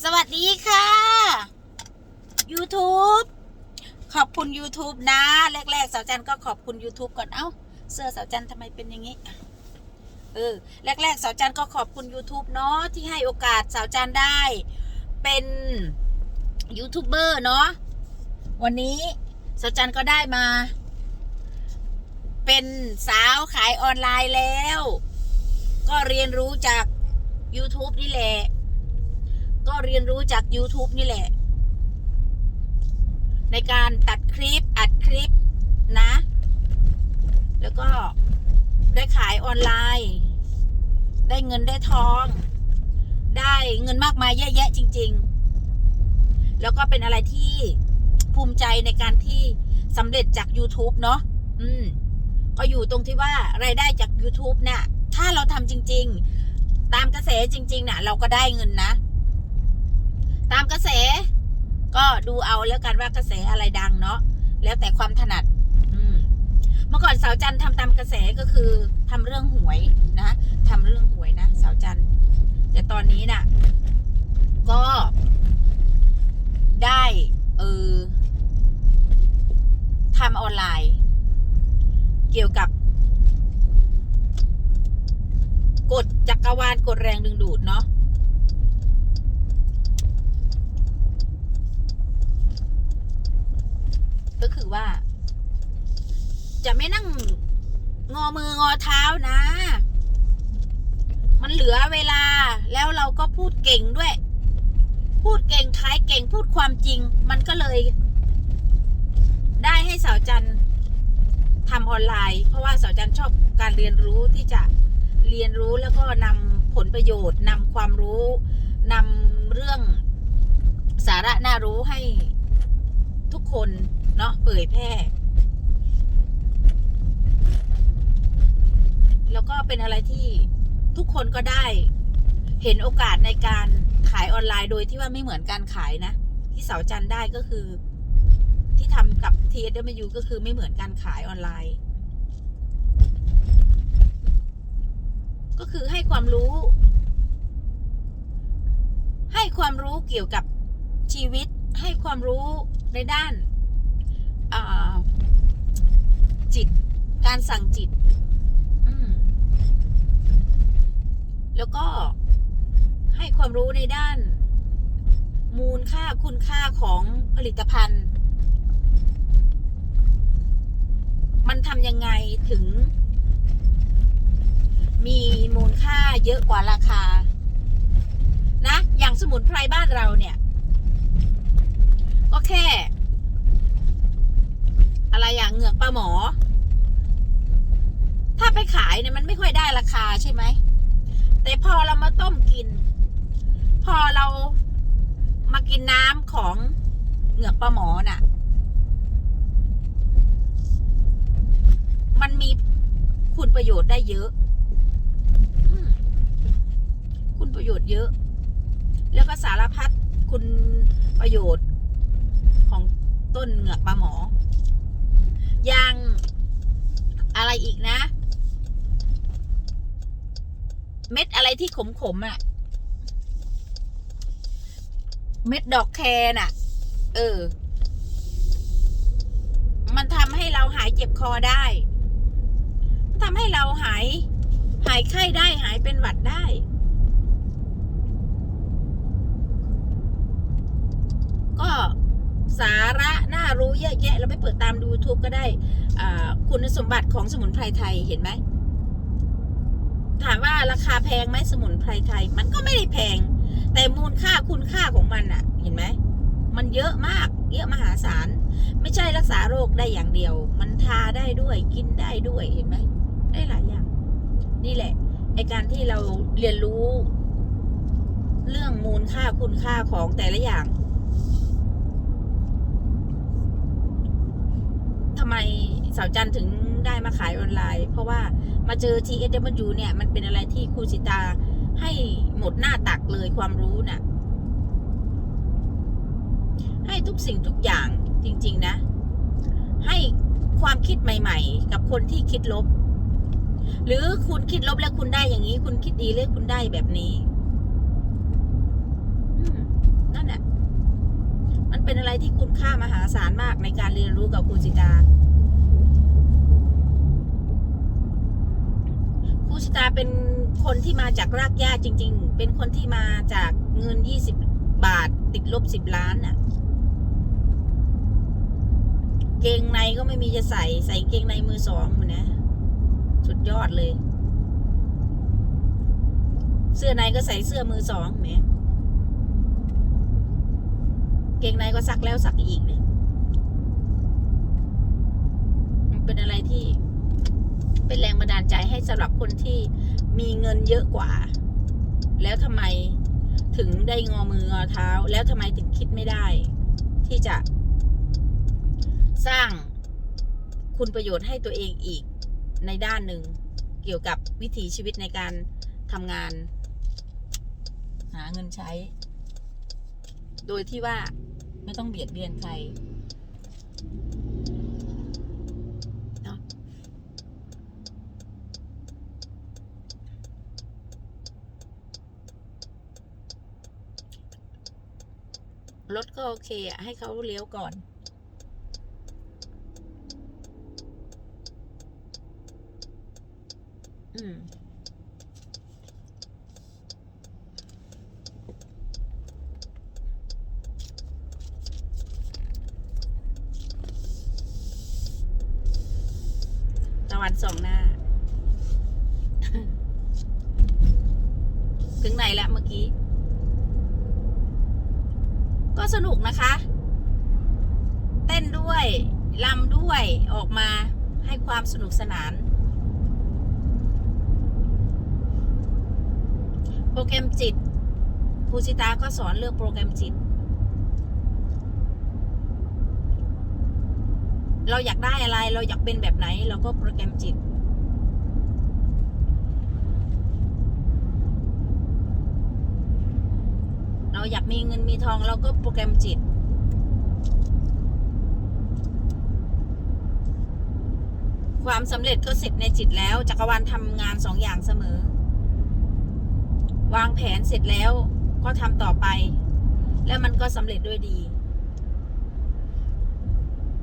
สวัสดีค่ะ YouTube ขอบคุณ YouTube นะ แรกๆสาวจันก็ขอบคุณ YouTube ก่อน เอ้า เสื้อสาวจันทำไมเป็นอย่างนี้ เออ แรกๆสาวจันก็ขอบคุณ YouTube เนาะที่ให้โอกาสสาวจันได้เป็นยูทูบเบอร์เนาะ วันนี้สาวจันก็ได้มา เป็นสาวขายออนไลน์แล้ว ก็เรียนรู้จาก YouTube นี่แหละ ก็เรียนรู้จาก YouTube นี่แหละ ในการตัดคลิป อัดคลิปนะ แล้วก็ได้ขายออนไลน์ ได้เงินได้ทอง ได้เงินมากมายเยอะแยะจริง ๆ แล้วก็เป็นอะไรที่ภูมิใจในการที่สำเร็จจาก YouTube เนาะอืม ก็อยู่ตรงที่ว่ารายได้จาก YouTube เนี่ยถ้าเราทำจริง ๆ ตามกระแสจริง ๆน่ะ เราก็ได้เงินนะ ตามกระแส ก็ดูเอาแล้วกันว่ากระแสอะไรดังเนาะแล้วแต่ความถนัดเมื่อก่อนสาวจันทำตามกระแสก็คือทำเรื่องหวยนะทำเรื่องหวยนะสาวจันแต่ตอนนี้น่ะ ก็ ได้เออทำออนไลน์ เกี่ยวกับกฎจักรวาลกฎแรงดึงดูดเนาะ คือว่า จะไม่นั่งงอมืองอเท้านะ มันเหลือเวลาแล้วเราก็พูดเก่งด้วย พูดเก่งขายเก่งพูดความจริง มันก็เลย ได้ให้สาวจันทำออนไลน์ เพราะว่าสาวจันชอบการเรียนรู้ที่จะเรียนรู้แล้วก็นำผลประโยชน์นำความรู้นำเรื่องสาระน่ารู้ให้ทุกคน เนาะเผยแพร่ แล้วก็เป็นอะไรที่ทุกคนก็ได้ เห็นโอกาสในการขายออนไลน์โดยที่ว่าไม่เหมือนการขายนะ ที่เสาจันได้ก็คือ ที่ทำกับ t s w ก็คือไม่เหมือนการขายออนไลน์ ก็คือให้ความรู้ ให้ความรู้เกี่ยวกับชีวิตให้ความรู้ในด้าน จิต การสั่งจิตอืมแล้วก็ให้ความรู้ในด้าน มูลค่าคุณค่าของผลิตภัณฑ์ มันทำยังไงถึง มีมูลค่าเยอะกว่าราคา นะ อย่างสมุนไพรบ้านเราเนี่ย ก็แค่ อะไรอย่างเหงือกปลาหมอ ถ้าไปขายเนี่ยมันไม่ค่อยได้ราคาใช่ไหม แต่พอเรามาต้มกิน พอเรามากินน้ำของเหงือกปลาหมอน่ะ มันมีคุณประโยชน์ได้เยอะ คุณประโยชน์เยอะ แล้วก็สารพัดคุณประโยชน์ของต้นเหงือกปลาหมออ ย่างอะไรอีกนะ เม็ดอะไรที่ขมขมๆอะ่ะเม็ดดอกแครน่ะ เออ มันทำให้เราหายเจ็บคอได้ทำให้เราหาย หายไข้ได้หายเป็นหวัดได้ ก็สา ระน่ารู้เยอะแยะ เราไปเปิดตามดูทูบก็ได้คุณสมบัติของสมุนไพรไทยเห็นไหม ถามว่าราคาแพงไหมสมุนไพรไทย มันก็ไม่ได้แพง แต่มูลค่าคุณค่าของมันอะเห็นไหม มันเยอะมาก เยอะมหาศาล ไม่ใช่รักษาโรคได้อย่างเดียว มันทาได้ด้วย กินได้ด้วยเห็นไหม ได้หลายอย่าง นี่แหละ ไอการที่เราเรียนรู้ เรื่องมูลค่าคุณค่าของแต่ละอย่าง ทำไมสาวจันถึงได้มาขายออนไลน์ เพราะว่ามาเจอ TSW เนี่ย มันเป็นอะไรที่ครูสิตาให้หมดหน้าตักเลยความรู้น่ะ ให้ทุกสิ่งทุกอย่างจริง ๆ นะ ให้ความคิดใหม่ ๆ กับคนที่คิดลบ หรือคุณคิดลบแล้วคุณได้อย่างนี้ คุณคิดดีแล้วคุณได้แบบนี้ อืม เป็นอะไรที่คุณค่ามหาศาลมากในการเรียนรู้กับครูสิตาครูสิตาเป็นคนที่มาจากรากหญ้าจริง ๆ เป็นคนที่มาจากเงินยี่สิบบาท ติดลบสิบล้านน่ะ เกงในก็ไม่มีจะใส่ ใส่เกงในมือสองหมดนะ สุดยอดเลย เสื้อในก็ใส่เสื้อมือสองแหม เกงในก็ซักแล้วซักอีกเนี่ยมันเป็นอะไรที่เป็นแรงบันดาลใจให้สำหรับคนที่มีเงินเยอะกว่า แล้วทำไมถึงได้งอมืองอเท้า แล้วทำไมถึงคิดไม่ได้ ที่จะ สร้างคุณประโยชน์ให้ตัวเองอีกในด้านหนึ่ง เกี่ยวกับวิถีชีวิตในการทำงาน หาเงินใช้ โดยที่ว่า ไม่ต้องเบียดเบียนใครเนาะรถก็โอเคอะให้เขาเลี้ยวก่อนอืม วันสองหน้า ถึงไหนแล้วเมื่อกี้ ก็สนุกนะคะ เต้นด้วยลำด้วยออกมาให้ความสนุกสนาน โปรแกรมจิตครูสิตาก็สอนเรื่องโปรแกรมจิต เราอยากได้อะไร เราอยากเป็นแบบไหน เราก็โปรแกรมจิต เราอยากมีเงินมีทอง เราก็โปรแกรมจิต ความสำเร็จก็เสร็จในจิตแล้ว จักรวาลทำงานสองอย่างเสมอ วางแผนเสร็จแล้วก็ทำต่อไป แล้วมันก็สำเร็จด้วยดี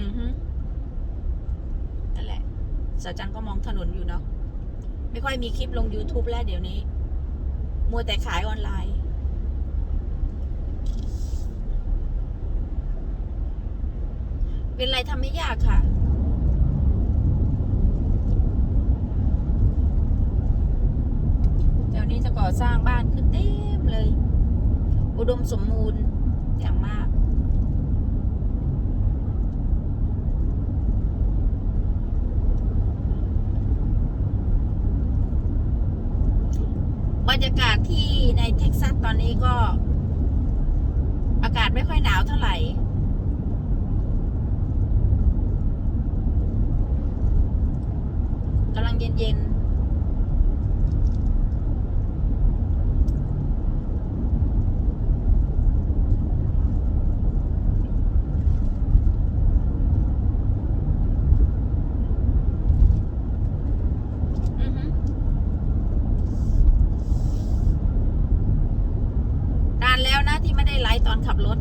อือฮึ นั่นแหละสาวจันก็มองถนนอยู่เนาะไม่ค่อยมีคลิปลง YouTube แล้วเดี๋ยวนี้ มัวแต่ขายออนไลน์ เป็นไรทำไม่ยากค่ะเดี๋ยวนี้จะก่อสร้างบ้านขึ้นเต็มเลย อุดมสมบูรณ์อย่างมาก บรรยากาศที่ ในเท็กซัสตอนนี้ก็ อากาศไม่ค่อยหนาวเท่าไหร่ กำลังเย็นๆ อือฮึนานแล้วนะที่ไม่ได้ไลฟ์ตอน ขับรถ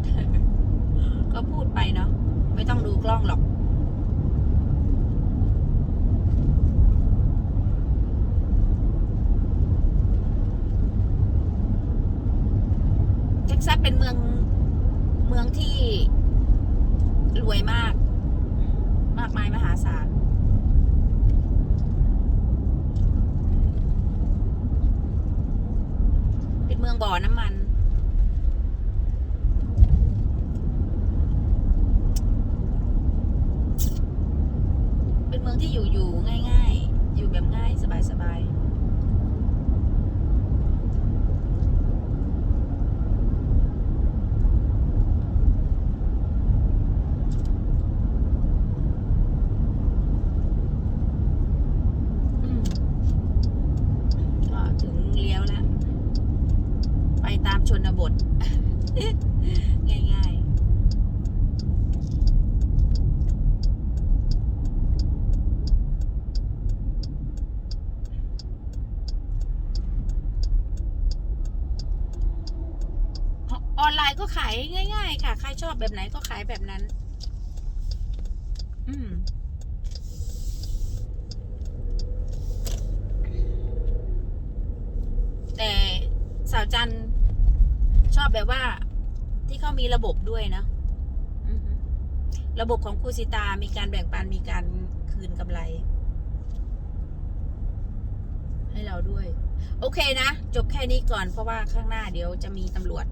ก็พูดไปเนาะไม่ต้องดูกล้องหรอก เท็กซัสเป็นเมืองเมืองที่รวยมาก มากมายมหาศาลเป็นเมืองบ่อน้ำมัน เป็นเมืองที่อยู่อยู่ ง่าย ๆ อยู่แบบง่ายสบายๆอืมก็ถึงเลี้ยวแล้ว ไปตามชนบท ง่ายๆ ออนไลน์ ก็ขายง่าย ๆ ค่ะ ใครชอบแบบไหนก็ขายแบบนั้น อืมแต่สาวจันชอบแบบว่าที่เขามีระบบด้วยนะระบบของครูสิตา มีการแบ่งปัน มีการคืนกำไร ให้เราด้วย โอเคนะ จบแค่นี้ก่อนเพราะว่าข้างหน้าเดี๋ยวจะมีตำรวจ